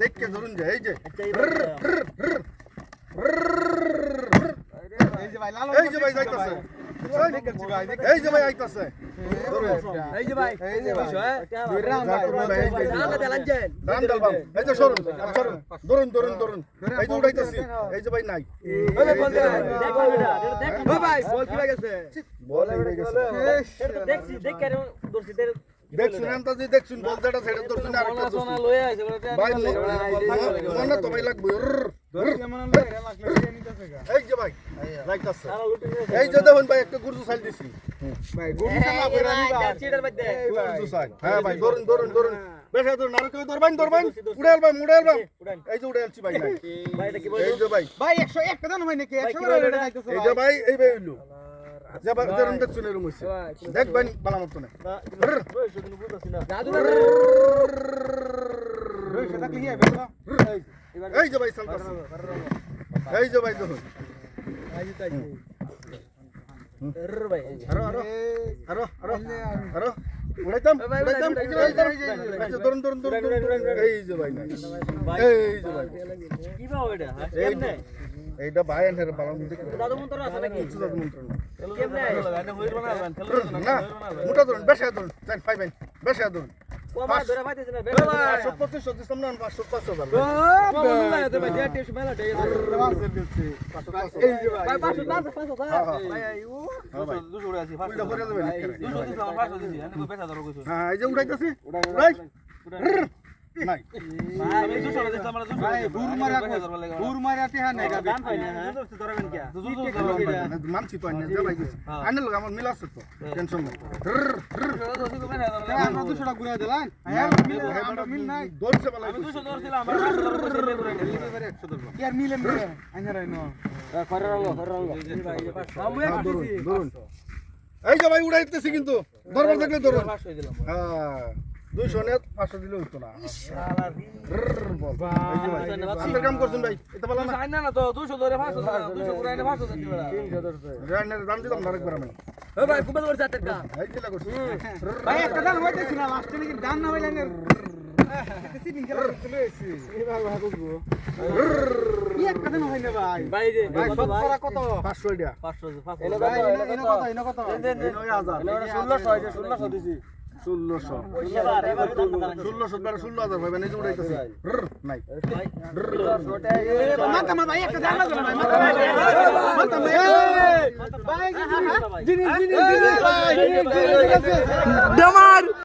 দেখকে ধরুন যে এই যে এই যে ভাই লাল এই যে ভাই যাইতাছে এই যে ভাই আইতাছে এই যে ভাই এই যে ভাই দুই রাম যা ভাই করুন ভাই, এই যে, এই যে। রান্না দেলান জেন দাম এই যে সরুন সরুন ধরুন ধরুন ধরুন এই যে উড়াইতাছি এই যে ভাই নাই ওরে বল দে দেখ বেটা দেখ ও ভাই বল কি গেছে বল গেছে দেখছি দেখ দেখছুন আন্তাজি দেখছুন বলতেটা ছেড়ে ধরছুন আরেকটা ধরছুন লয়ে আইছে বড় ভাই মনে তো ভাই লাগবে। এই যে ভাই যাইতাছে এই যে দেখুন ভাই একটা গুরজু সাইল দিছি। ভাই গুড়ি চালা কইরা নিবা চিটার বাদ দে। গুরজু সাইল। হ্যাঁ ভাই ধরুন ধরুন ধরুন। বেশা ধরুন আর কেউ ধরবেন ধরবেন। উড়াল ভাই উড়াল ভাই এই যে উড়ালছি ভাই নাই ভাই এটা কি বল এই যে ভাই। ভাই 100 একটা দান হয় নাকি? 100 করে রেটে যাইতেছে এই যে ভাই এই ভাই হইল। যে ভাই ধরুন দেখছুন এরকম হইছে। দেখবেন বালা মতো না। জাদু রইছে থাকলে কি হবে এই যে ভাই চালতাছে এই যে ভাই দেখুন। র ভাই আরও আরও আরও আরও আরও। উড়াইতাম উড়াইতাম। যে যে, যে, ধরুন ধরুন ধরুন এই যে ভাই এই যে ভাই। কি বাও এটা? এই কেমনে? এইটা ভাই বালা মতো দেখুন দাদু মন্তর আছে নাকি? সুযোগ মন্ত্রণ কেমনে? না মোটা ধরুন বেশা ধরুন যান পাইবেন বেশা ধরুন। কমা এই যে ভাই হ্যাঁ হ্যাঁ হ্যাঁ হ্যাঁ উড়াইতাছি উড়াই নাই ভাই গুড় মারা গুড় মারা তে হ্যাঁ নেগা গান পাই না হ্যাঁ ধরবেন কি মানছি তো আইনে যে ভাই গেছে। আইনে লোক আমার মিল তো টেনশন নেই। আমরা 200 ঘুরে দিলাম। হ্যাঁ মিল নাই। দৌড়ছে বেলা কি আর মিলে মিলে? আইনা রাইনো ধরুন ধরুন এই যে ভাই উড়াইতেছি কিন্তু। দরবার থাকলে ধরুন হ্যাঁ। দুইশো নে পাঁচশো দিলে হইতো না। আপনার কাম করছেন ভাই এটা বলা না। দাম না আরেকবার আমি। ভাই কুবেল করে যাতে কা এই যে লাগছে ভাই একটা দান হইতেছি না লাস্টে নাকি দান না হইলে না সিটিং খেলা করতে লইছি কি একটা দান হয় না ভাই ভাই রে ভাই কত সব ভাই করা কত 500 এটা 500 500 ভাই এনে কত এনে কত নয় হাজার ষোলোশো ষোলোশো বেড়া ষোলো হাজার ভাই মানে উড়াইতেছি নাই জিনিস জিনিস জিনিস